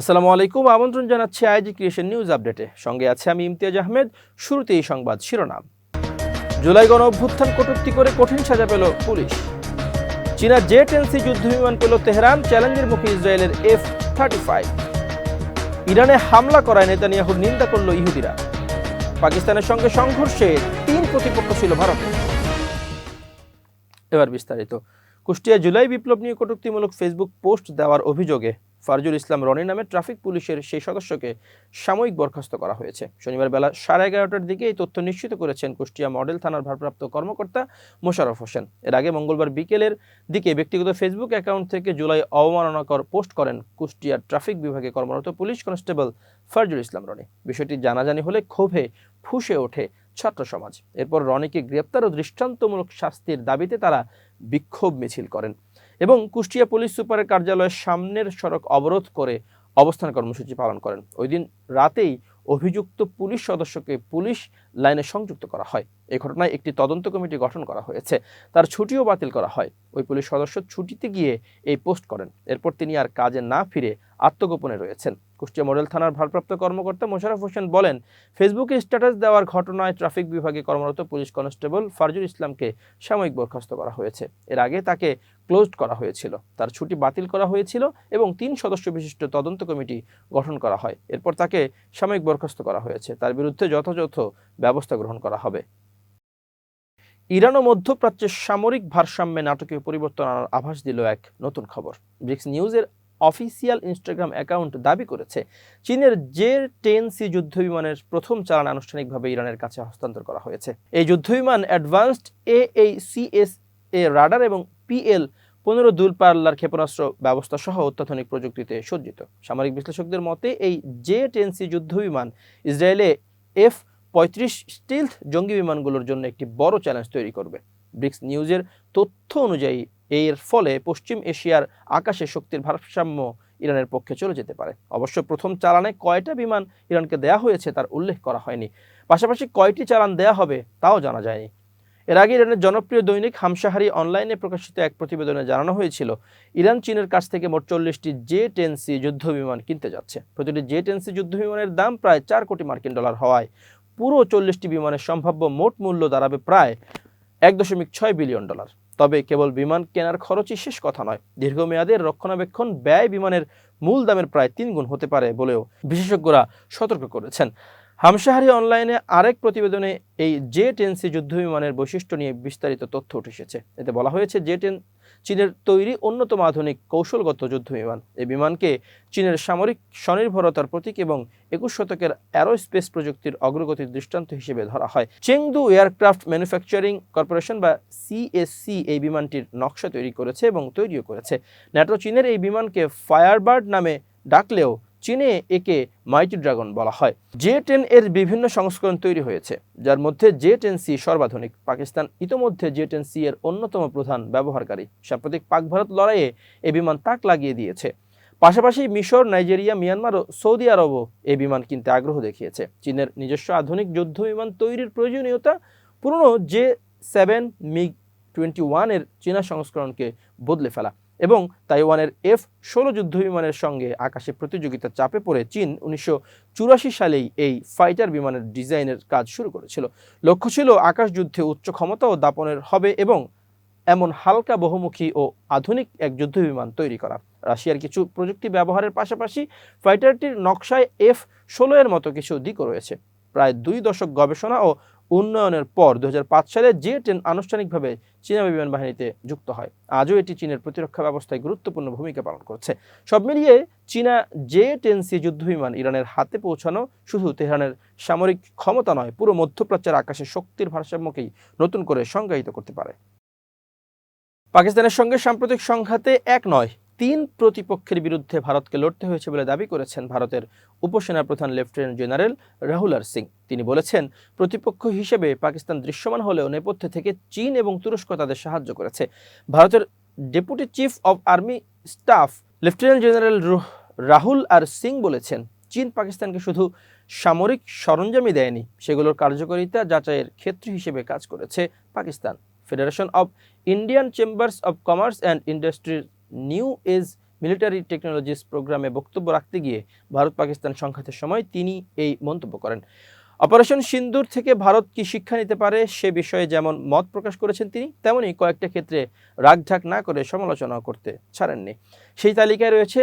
আসসালামু আলাইকুম। আমন্ত্রণ জানাচ্ছি আইজি ক্রিয়েশন নিউজ আপডেটে। সঙ্গে আছে আমি ইমতিয়াজ আহমেদ। শুরুতে এই সংবাদ শিরোনাম। জুলাই গণ অভ্যুত্থান কটূক্তি করে কঠিন সাজা পেল পুলিশ। চীনা জেট এনসি যুদ্ধবিমান পেল তেহরান। চ্যালেঞ্জের মুখে ইসরায়েলের এফ থার্টি ফাইভ। ইরানে হামলা করায় নেতানিয়াহুর নিন্দা করল ইহুদিরা। পাকিস্তানের সঙ্গে সংঘর্ষে তিন প্রতিপক্ষ ছিল ভারতে। এবার বিস্তারিত। কুষ্টিয়া জুলাই বিপ্লব নিয়ে কটূক্তিমূলক ফেসবুক পোস্ট দেওয়ার অভিযোগে ফারজুল ইসলাম রনি নামে ট্রাফিক পুলিশের সেই সদস্যকে সাময়িক বরখাস্ত করা হয়েছে। শনিবার বেলা সাড়ে এগারোটার দিকে এই তথ্য নিশ্চিত করেছেন কুষ্টিয়া মডেল থানার ভারপ্রাপ্ত কর্মকর্তা মোশাররফ হোসেন। এর আগে মঙ্গলবার বিকেলের দিকে ব্যক্তিগত ফেসবুক অ্যাকাউন্ট থেকে জুলাই অবমাননাকর পোস্ট করেন কুষ্টিয়া ট্রাফিক বিভাগে কর্মরত পুলিশ কনস্টেবল ফারজুল ইসলাম রনি। বিষয়টি জানাজানি হলে ক্ষোভে ফুসে ওঠে ছাত্র সমাজ। এরপর রনিকে গ্রেপ্তার ও দৃষ্টান্তমূলক শাস্তির দাবিতে তারা বিক্ষোভ মিছিল করেন। এবং কুষ্টিয়া পুলিশ সুপারের কার্যালয়ের সামনের সড়ক অবরোধ করে অবস্থান কর্মসূচি পালন করেন। ওই দিন রাতেই অভিযুক্ত পুলিশ সদস্যকে পুলিশ লাইনে সংযুক্ত করা হয়। এই ঘটনায় একটি তদন্ত কমিটি গঠন করা হয়েছে। তার ছুটিও বাতিল করা হয়। ওই পুলিশ সদস্য ছুটিতে গিয়ে এই পোস্ট করেন। এরপর তিনি আর কাজে না ফিরে আত্মগোপনে রয়েছেন। কুষ্টিয়া মডেল থানার ভারপ্রাপ্ত কর্মকর্তা মোশারফ হোসেন বলেন, ফেসবুকে স্ট্যাটাস দেওয়ার ঘটনায় ট্রাফিক বিভাগে কর্মরত পুলিশ কনস্টেবল ফারজুল ইসলামকে সাময়িক বরখাস্ত করা হয়েছে। এর আগে তাকে ক্লোজড করা হয়েছিল। তার ছুটি বাতিল করা হয়েছিল এবং তিন সদস্য বিশিষ্ট তদন্ত কমিটি গঠন করা হয়। এরপর তাকে সাময়িক বরখাস্ত করা হয়েছে। তার বিরুদ্ধে যথাযথ ব্যবস্থা গ্রহণ করা হবে। ইরান ও মধ্যপ্রাচ্যের সামরিক ভারসাম্যে নাটকীয় পরিবর্তন আনার আভাস দিল এক নতুন খবর। ব্রিক্স নিউজের অফিসিয়াল ইনস্টাগ্রাম অ্যাকাউন্ট দাবি করেছে, চীনের জে টেন সি যুদ্ধবিমানের প্রথম চালান আনুষ্ঠানিকভাবে ইরানের কাছে হস্তান্তর করা হয়েছে। এই যুদ্ধবিমান অ্যাডভান্সড এ এই সিএস এ রাডার এবং পিএল পনেরো দূরপাল্লার ক্ষেপণাস্ত্র ব্যবস্থা সহ অত্যাধুনিক প্রযুক্তিতে সজ্জিত। সামরিক বিশ্লেষকদের মতে, এই জে টেন সি যুদ্ধবিমান ইসরায়েলে এফ পঁয়ত্রিশ স্টিলথ জঙ্গি বিমানগুলোর জন্য একটি বড় চ্যালেঞ্জ তৈরি করবে। ব্রিক্স নিউজের তথ্য অনুযায়ী, এর ফলে পশ্চিম এশিয়ার আকাশে শক্তির ভারসাম্য ইরানের পক্ষে চলে যেতে পারে। অবশ্য প্রথম চালানে কয়টা বিমান ইরানকে দেয়া হয়েছে তার উল্লেখ করা হয়নি। পাশাপাশি কয়টি চালান দেয়া হবে তাও জানা যায়নি। এর আগে ইরানের জনপ্রিয় দৈনিক হামশাহারি অনলাইনে প্রকাশিত এক প্রতিবেদনে জানানো হয়েছিল, ইরান চীনের কাছ থেকে মোট চল্লিশটি জে টেন সি যুদ্ধ বিমান কিনতে যাচ্ছে। প্রতিটি জে টেন সি যুদ্ধ বিমানের দাম প্রায় চার কোটি মার্কিন ডলার হওয়ায় পুরো চল্লিশটি বিমানের সম্ভাব্য মোট মূল্য দাঁড়াবে প্রায় এক দশমিক ছয় বিলিয়ন ডলার। তবে কেবল বিমান কেনার খরচই শেষ কথা নয় দীর্ঘমেয়াদের রক্ষণাবেক্ষণ ব্যয় বিমানের মূল দামের প্রায় তিন গুণ হতে পারে বলেও বিশেষজ্ঞরা সতর্ক করেছেন। হামশাহারি অনলাইনে আরেক প্রতিবেদনে এই জে টেন যুদ্ধ বিমানের বৈশিষ্ট্য নিয়ে বিস্তারিত তথ্য উঠে এসেছে। এতে বলা হয়েছে, জে টেন চীনের তৈরি অন্যতম আধুনিক কৌশলগত যুদ্ধ বিমান এই বিমানকে চীনের সামরিক স্বনির্ভরতার প্রতীক এবং একুশ শতকের অ্যারোস্পেস প্রযুক্তির অগ্রগতির দৃষ্টান্ত হিসেবে ধরা হয়। চেংদু এয়ারক্রাফট ম্যানুফ্যাকচারিং কর্পোরেশন বা সিএসসি এই বিমানটির নকশা তৈরি করেছে এবং তৈরিও করেছে। ন্যাটো চীনের এই বিমানকে ফায়ারবার্ড নামে ডাকলেও চীনে একে মাইটি ড্রাগন বলা হয়। জে টেন এর বিভিন্ন সংস্করণ তৈরি হয়েছে, যার মধ্যে জে টেন সি সর্বাধুনিক। পাকিস্তান ইতোমধ্যে জে টেন সি এর অন্যতম প্রধান ব্যবহারকারী। সাম্প্রতিক পাক ভারত লড়াইয়ে এ বিমান তাক লাগিয়ে দিয়েছে। পাশাপাশি মিশর, নাইজেরিয়া, মিয়ানমার ও সৌদি আরবও এই বিমান কিনতে আগ্রহ দেখিয়েছে। চীনের নিজস্ব আধুনিক যুদ্ধ বিমান তৈরির প্রয়োজনীয়তা পুরনো জে সেভেন, মিগ টোয়েন্টি ওয়ানের চীনা সংস্করণকে বদলে ফেলা। এবং তাইওয়ানের এফ ষোলো যুদ্ধবিমানের সঙ্গে আকাশে প্রতিযোগিতার চাপে পড়ে চীন উনিশশো চুরাশি সালেই এই ফাইটার বিমানের ডিজাইনের কাজ শুরু করেছিল। লক্ষ্য ছিল আকাশ যুদ্ধে উচ্চ ক্ষমতা ও দাপনের হবে এবং এমন হালকা বহুমুখী ও আধুনিক এক যুদ্ধবিমান তৈরি করা। রাশিয়ার কিছু প্রযুক্তি ব্যবহারের পাশাপাশি ফাইটারটির নকশায় এফ ষোলো এর মতো কিছু দিকও রয়েছে। প্রায় দুই দশক গবেষণা ও উন্নয়নের পর দু হাজার পাঁচ সালে জে টেন আনুষ্ঠানিকভাবে চীনা বিমান বাহিনীতে যুক্ত হয়, আজও এটি চীনের প্রতিরক্ষা ব্যবস্থায় গুরুত্বপূর্ণ ভূমিকা পালন করছে। সব মিলিয়ে চীনা জে টেন সি যুদ্ধবিমান ইরানের হাতে পৌঁছানো শুধু তেহরানের সামরিক ক্ষমতা নয়, পুরো মধ্যপ্রাচ্যের আকাশে শক্তির ভারসাম্যকেই নতুন করে সংজ্ঞায়িত করতে পারে। পাকিস্তানের সঙ্গে সাম্প্রতিক সংঘাতে এক নয় তিন প্রতিপক্ষের বিরুদ্ধে ভারতকে লড়তে হয়েছে বলে দাবি করেছেন ভারতের উপসেনা প্রধান লেফটেন্যান্ট জেনারেল রাহুলার সিং। তিনি বলেছেন, প্রতিপক্ষ হিসেবে পাকিস্তান দৃশ্যমান হলেও নেপথ্যে থেকে চীন এবং তুরস্ক তাদের সাহায্য করেছে। ভারতের deputy chief of army staff lieutenant general Rahul R Singh বলেছেন, চীন পাকিস্তানকে শুধু সামরিক সরঞ্জামই দেয়নি, সেগুলোর কার্যকারিতা যাচাইয়ের ক্ষেত্র হিসেবে কাজ করেছে Pakistan. Federation of Indian Chambers of Commerce and ইন্ডাস্ট্রির নিউ এজ মিলিটারি টেকনোলজিস প্রোগ্রামে বক্তব্য রাখতে গিয়ে ভারত পাকিস্তান সংঘাতের সময় তিনি এই মন্তব্য করেন। অপারেশন সিন্দুর থেকে ভারত কি শিক্ষা নিতে পারে সে বিষয়ে যেমন মত প্রকাশ করেছেন তিনি তেমনই কয়েকটা ক্ষেত্রে রাগঢাক না করে সমালোচনা করতে ছাড়েননি। সেই তালিকায় রয়েছে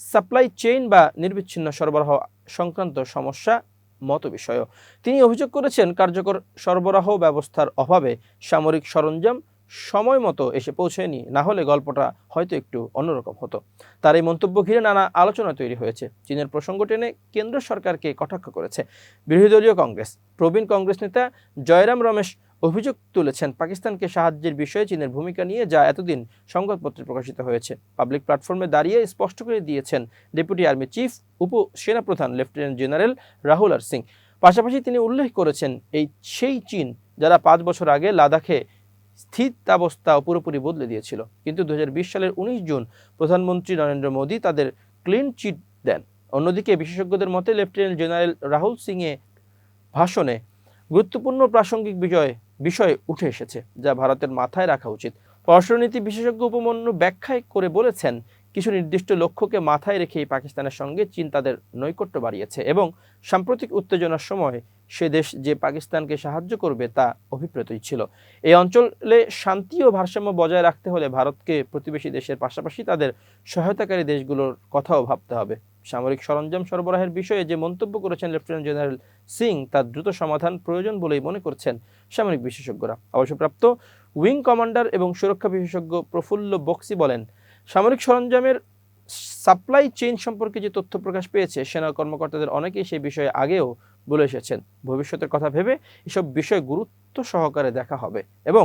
সাপ্লাই চেইন বা নির্বিচ্ছিন্ন সরবরাহ সংক্রান্ত সমস্যা, মত বিষয় তিনি অভিযোগ করেছেন, কার্যকর সরবরাহ ব্যবস্থার অভাবে সামরিক সরঞ্জাম সময় মতো এসে পৌঁছায়নি। না হলে গল্পটা হয়তো একটু অন্যরকম হতো। তার এই মন্তব্য ঘিরে নানা আলোচনা তৈরি হয়েছে। চীনের প্রসঙ্গ টেনে কেন্দ্র সরকারকে কটাক্ষ করেছে। বিরোধী দলীয় কংগ্রেস, প্রবীণ কংগ্রেস নেতা জয়রাম রমেশ অভিযোগ তুলেছেন পাকিস্তানকে সাহায্যের বিষয়ে চীনের ভূমিকা নিয়ে যা এতদিন সংবাদপত্রে প্রকাশিত হয়েছে। পাবলিক প্ল্যাটফর্মে দাঁড়িয়ে স্পষ্ট করে দিয়েছেন ডেপুটি আর্মি চিফ উপ সেনাপ্রধান lieutenant general Rahul R Singh. পাশাপাশি তিনি উল্লেখ করেছেন, এই সেই চীন যারা পাঁচ বছর আগে লাদাখে স্থিতাবস্থা পুরোপুরি বদলে দিয়েছিল। কিন্তু দুহাজার বিশ সালের উনিশ জুন প্রধানমন্ত্রী নরেন্দ্র মোদী তাদের ক্লিন চিট দেন। অন্যদিকে বিশেষজ্ঞদের মতে, লেফটেন্যান্ট জেনারেল রাহুল সিংয়ে ভাষণে গুরুত্বপূর্ণ প্রাসঙ্গিক বিজয়, বিষয় উঠে এসেছে, যা ভারতের মাথায় রাখা উচিত। পররাষ্ট্রনীতি বিশেষজ্ঞ উপমন্য ব্যাখ্যায় করে বলেছেন কিছু নির্দিষ্ট লক্ষ্যকে মাথায় রেখেই পাকিস্তানের সঙ্গে চীন তাদের নৈকট্য বাড়িয়েছে এবং সাম্প্রতিক উত্তেজনার সময় সে দেশ যে পাকিস্তানকে সাহায্য করবে তা অভিপ্রেতই ছিল। এই অঞ্চলে শান্তি ও ভারসাম্য বজায় রাখতে হলে ভারতকে প্রতিবেশী দেশের পাশাপাশি তাদের সহায়তাকারী দেশগুলোর কথাও ভাবতে হবে। সামরিক সরঞ্জাম সরবরাহের বিষয়ে যে মন্তব্য করেছেন লেফটেন্যান্ট জেনারেল সিং, তার দ্রুত সমাধান প্রয়োজন বলেই মনে করছেন সামরিক বিশেষজ্ঞরা। অবসরপ্রাপ্ত উইং কমান্ডার এবং সুরক্ষা বিশেষজ্ঞ প্রফুল্ল বক্সি বলেন সামরিক সরঞ্জামের সাপ্লাই চেইন সম্পর্কে যে তথ্য প্রকাশ পেয়েছে, সেনা কর্মকর্তাদের অনেকেই সেই বিষয়ে আগেও বলে এসেছেন। ভবিষ্যতের কথা ভেবে এসব বিষয় গুরুত্ব সহকারে দেখা হবে এবং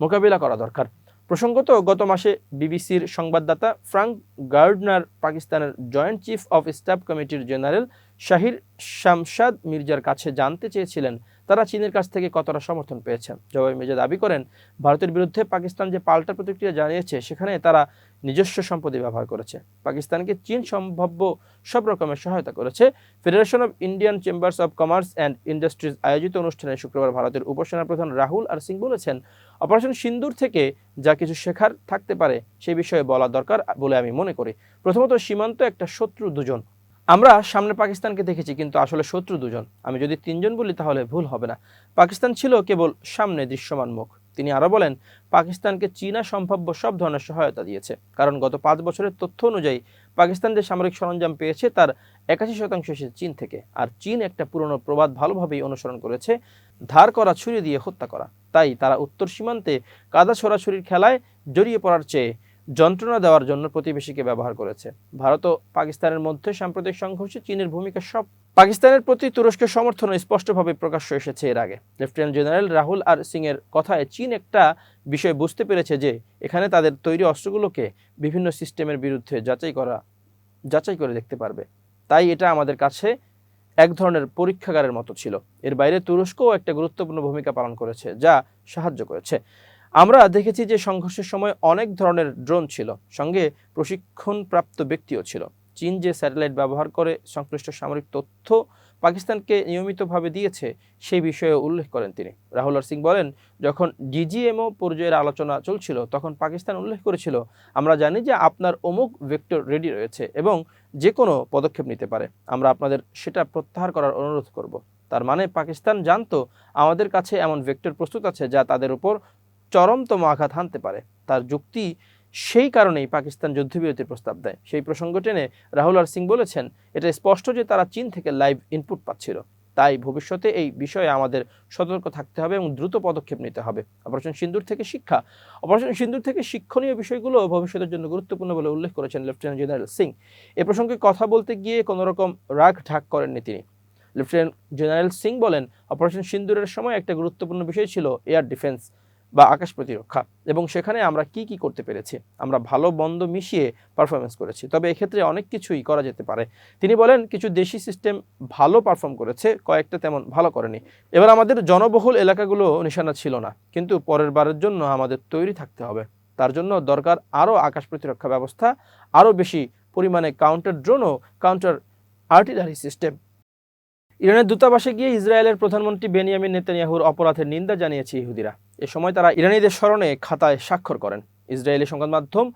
মোকাবিলা করা দরকার। প্রসঙ্গত, গত মাসে বিবিসির সংবাদদাতা ফ্রাঙ্ক গার্ডনার পাকিস্তানের জয়েন্ট চিফ অফ স্টাফ কমিটির জেনারেল শাহির শামশাদ মির্জার কাছে জানতে চেয়েছিলেন তারা চীনের কাছ থেকে কতটা সমর্থন পেয়েছেন? জবাই মির্জা দাবি করেন, ভারতের বিরুদ্ধে পাকিস্তান যে পাল্টা প্রতিক্রিয়া জানিয়েছে, সেখানে তারা নিজস্ব সম্পত্তি ব্যবহার করেছে। পাকিস্তানকে চীন সম্ভাব্য সব রকমের সহায়তা করেছে। Federation of Indian Chambers of Commerce and Industries আয়োজিত অনুষ্ঠানে শুক্রবার ভারতের উপসেনা প্রধান রাহুল আর সিং বলেছেন, অপারেশন সিন্দুর থেকে যা কিছু শেখার থাকতে পারে সেই বিষয়ে বলা দরকার বলে আমি মনে করি। প্রথমত সীমান্ত একটা শত্রু দুজন আমরা সামনে পাকিস্তানকে দেখেছি, কিন্তু আসলে শত্রু দুজন। আমি যদি তিনজন বলি, তাহলে ভুল হবে না। পাকিস্তান ছিল কেবল সামনে দৃশ্যমান মুখ। তিনি আরও বলেন, পাকিস্তানকে চীনা সম্ভাব্য সব ধরনের সহায়তা দিয়েছে। কারণ গত পাঁচ বছরের তথ্য অনুযায়ী, পাকিস্তান যে সামরিক সরঞ্জাম পেয়েছে, তার একাশি শতাংশ এসেছে চীন থেকে। আর চীন একটা পুরনো প্রবাদ ভালোভাবেই অনুসরণ করেছে, ধার করা, ছুরি দিয়ে হত্যা করা। তাই তারা উত্তর সীমান্তে কাদা ছোড়াছুরির খেলায় জড়িয়ে পড়ার চেয়ে যন্ত্রণা দেওয়ার জন্য প্রতিবেশীকে ব্যবহার করেছে। ভারত ও পাকিস্তানের মধ্যে সাম্প্রতিক সংঘর্ষে চীনের ভূমিকা সব পাকিস্তানের প্রতি তুরস্কের সমর্থন স্পষ্টভাবে প্রকাশ্য এসেছে এর আগে। Lieutenant general Rahul R Singh এর কথায় চীন একটা বিষয় বুঝতে পেরেছে যে, এখানে তাদের তৈরি অস্ত্রগুলোকে বিভিন্ন সিস্টেমের বিরুদ্ধে যাচাই করা যাচাই করে দেখতে পারবে। তাই এটা আমাদের কাছে এক ধরনের পরীক্ষাগারের মতো ছিল। এর বাইরে তুরস্কও একটা গুরুত্বপূর্ণ ভূমিকা পালন করেছে, যা সাহায্য করেছে। আমরা দেখেছি যে সংঘর্ষের সময় অনেক ধরনের ড্রোন ছিল, সঙ্গে প্রশিক্ষণপ্রাপ্ত ব্যক্তিও ছিল। চীন যে স্যাটেলাইট ব্যবহার করে সংশ্লিষ্ট সামরিক তথ্য পাকিস্তানকে নিয়মিতভাবে দিয়েছে, সেই বিষয়ে উল্লেখ করেন তিনি। রাহুল আর সিং বলেন, যখন ডিজিএমও পর্যায়ের আলোচনা চলছিল, তখন পাকিস্তান উল্লেখ করেছিল, আমরা জানি যে আপনার অমুক ভেক্টর রেডি রয়েছে এবং যে কোনো পদক্ষেপ নিতে পারে। আমরা আপনাদের সেটা প্রত্যাহার করার অনুরোধ করব। তার মানে পাকিস্তান জানতো, আমাদের কাছে এমন ভেক্টর প্রস্তুত আছে যা তাদের উপর চরমতম আঘাত হানতে পারে। তার যুক্তি সেই কারণেই পাকিস্তান যুদ্ধবিরতির প্রস্তাব দেয়। সেই প্রসঙ্গ টেনে রাহুল আর সিং বলেছেন, এটা স্পষ্ট যে তারা চীন থেকে লাইভ ইনপুট পাচ্ছিল। তাই ভবিষ্যতে এই বিষয়ে আমাদের সতর্ক থাকতে হবে এবং দ্রুত পদক্ষেপ নিতে হবে। অপারেশন সিন্দুর থেকে শিক্ষা। অপারেশন সিন্দুর থেকে শিক্ষণীয় বিষয়গুলো ভবিষ্যতের জন্য গুরুত্বপূর্ণ বলে উল্লেখ করেছেন লেফটেন্যান্ট জেনারেল সিং। এ প্রসঙ্গে কথা বলতে গিয়ে কোনো রকম রাগ ঢাক করেননি তিনি। লেফটেন্যান্ট জেনারেল সিং বলেন, অপারেশন সিন্দুরের সময় একটা গুরুত্বপূর্ণ বিষয় ছিল এয়ার ডিফেন্স। বা আকাশ প্রতিরক্ষা। এবং সেখানে আমরা কি কি করতে পেরেছি? আমরা ভালো, বন্ধ মিশিয়ে পারফরমেন্স করেছি। তবে এক্ষেত্রে অনেক কিছুই করা যেতে পারে। তিনি বলেন, কিছু দেশি সিস্টেম ভালো পারফর্ম করেছে, কয়েকটা তেমন ভালো করেনি। এবার আমাদের জনবহুল এলাকাগুলো নিশানা ছিল না। কিন্তু পরের বারের জন্য আমাদের তৈরি থাকতে হবে। তার জন্য দরকার আরও আকাশ প্রতিরক্ষা ব্যবস্থা, আরও বেশি পরিমাণে কাউন্টার ড্রোন ও কাউন্টার আর্টিলারি সিস্টেম ইরানের দূতাবাসে গিয়ে ইসরায়েলের প্রধানমন্ত্রী বেনিয়ামিন নেতানিয়াহুর অপরাধের নিন্দা জানিয়েছে ইহুদিরা। এ সময় তারা ইরানিদের স্মরণে খাতায় স্বাক্ষর করেন। ইসরায়েলি সংবাদ মাধ্যম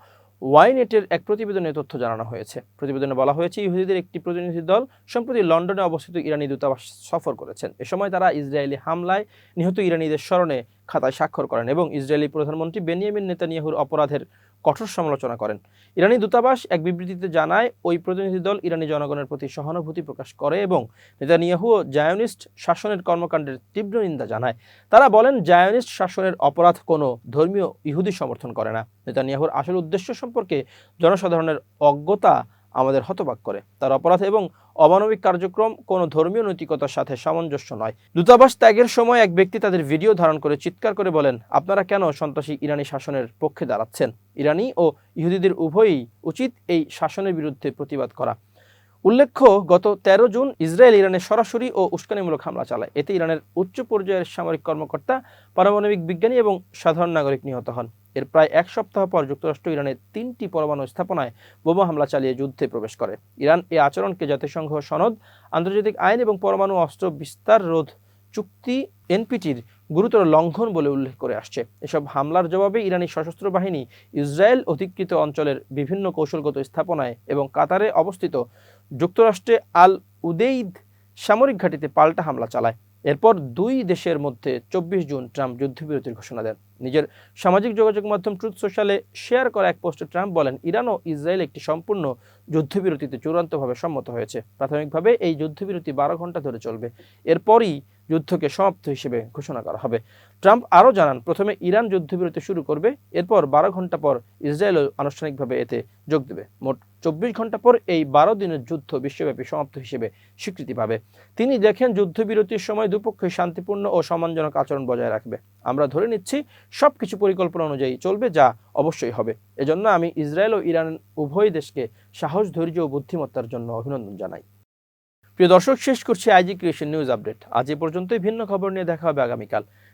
ওয়াইনেটের এক প্রতিবেদনে তথ্য জানানো হয়েছে। প্রতিবেদনে বলা হয়েছে, ইহুদিদের একটি প্রতিনিধি দল সম্প্রতি লন্ডনে অবস্থিত ইরানি দূতাবাস সফর করেছেন। এ সময় তারা ইসরায়েলি হামলায় নিহত ইরানিদের স্মরণে খাতায় স্বাক্ষর করেন এবং ইসরায়েলি প্রধানমন্ত্রী বেনিয়ামিন নেতানিয়াহুর অপরাধের কঠোর সমালোচনা করেন। ইরানি দূতাবাস এক বিবৃতিতে জানায়, ওই প্রতিনিধি দল ইরানি জনগণের প্রতি সহানুভূতি প্রকাশ করে এবং নেতানিয়াহু ও জায়োনিস্ট শাসনের কর্মকাণ্ডের তীব্র নিন্দা জানায়। তারা বলেন, জায়োনিস্ট শাসনের অপরাধ কোনো ধর্মীয় ইহুদি সমর্থন করে না। নেতানিয়াহুর আসল উদ্দেশ্য সম্পর্কে জনসাধারণের অজ্ঞতা আমাদের হতবাক করে। তার অপরাধ এবং অমানবিক কার্যক্রম কোনো ধর্মীয় নৈতিকতার সাথে সামঞ্জস্য নয়। দূতাবাস ত্যাগের সময় এক ব্যক্তি তাদের ভিডিও ধারণ করে চিৎকার করে বলেন, আপনারা কেন সন্ত্রাসী ইরানি শাসনের পক্ষে দাঁড়াচ্ছেন? ইরানি ও ইহুদিদের উভয়ই উচিত এই শাসনের বিরুদ্ধে প্রতিবাদ করা। উল্লেখ্য, গত তেরো জুন ইসরায়েল ইরানে সরাসরি ও উস্কানিমূলক হামলা চালায়। এতে ইরানের উচ্চ পর্যায়ের সামরিক কর্মকর্তা, পারমাণবিক বিজ্ঞানী এবং সাধারণ নাগরিক নিহত হন। এর প্রায় এক সপ্তাহ পর যুক্তরাষ্ট্র ইরানের তিনটি পরমাণু স্থাপনায় বোমা হামলা চালিয়ে যুদ্ধে প্রবেশ করে। ইরান এই আচরণকে জাতিসংঘ সনদ, আন্তর্জাতিক আইন এবং পরমাণু অস্ত্র বিস্তার রোধ চুক্তি, এনপিটির গুরুতর লঙ্ঘন বলে উল্লেখ করে আসছে। এসব হামলার জবাবে ইরানি সশস্ত্র বাহিনী ইসরায়েল অধিকৃত অঞ্চলের বিভিন্ন কৌশলগত স্থাপনায় এবং কাতারে অবস্থিত যুক্তরাষ্ট্রে আল উদেইদ সামরিক ঘাঁটিতে পাল্টা হামলা চালায়। এরপর দুই দেশের মধ্যে চব্বিশ জুন ট্রাম্প যুদ্ধবিরতির ঘোষণা দেন। নিজের সামাজিক যোগাযোগ মাধ্যম ট্রুথ সোশ্যালে শেয়ার করা এক পোস্টে ট্রাম্প বলেন, ইরান ও ইসরায়েল একটি সম্পূর্ণ যুদ্ধবিরতিতে চূড়ান্তভাবে সম্মত হয়েছে। প্রাথমিকভাবে এই যুদ্ধবিরতি বারো ঘণ্টা ধরে চলবে। এরপরই যুদ্ধকে সমাপ্ত হিসেবে ঘোষণা করা হবে। ট্রাম্প আরও জানান, প্রথমে ইরান যুদ্ধবিরতি শুরু করবে, এরপর বারো ঘণ্টা পর ইসরায়েলও আনুষ্ঠানিকভাবে এতে যোগ দেবে। মোট চব্বিশ ঘণ্টা পর এই বারো দিনের যুদ্ধ বিশ্বব্যাপী সমাপ্ত হিসেবে স্বীকৃতি পাবে। তিনি দেখেন, যুদ্ধবিরতির সময় দুপক্ষই শান্তিপূর্ণ ও সম্মানজনক আচরণ বজায় রাখবে। আমরা ধরে নিচ্ছি সব কিছু পরিকল্পনা অনুযায়ী চলবে, যা অবশ্যই হবে। এজন্য আমি ইসরায়েল ও ইরান উভয় দেশকে সাহস, ধৈর্য ও বুদ্ধিমত্তার জন্য অভিনন্দন জানাই। প্রিয় দর্শক, শেষ করছি আইজি ক্রিয়েশন নিউজ আপডেট। আজ এ পর্যন্তই, ভিন্ন খবর নিয়ে দেখা হবে আগামীকাল।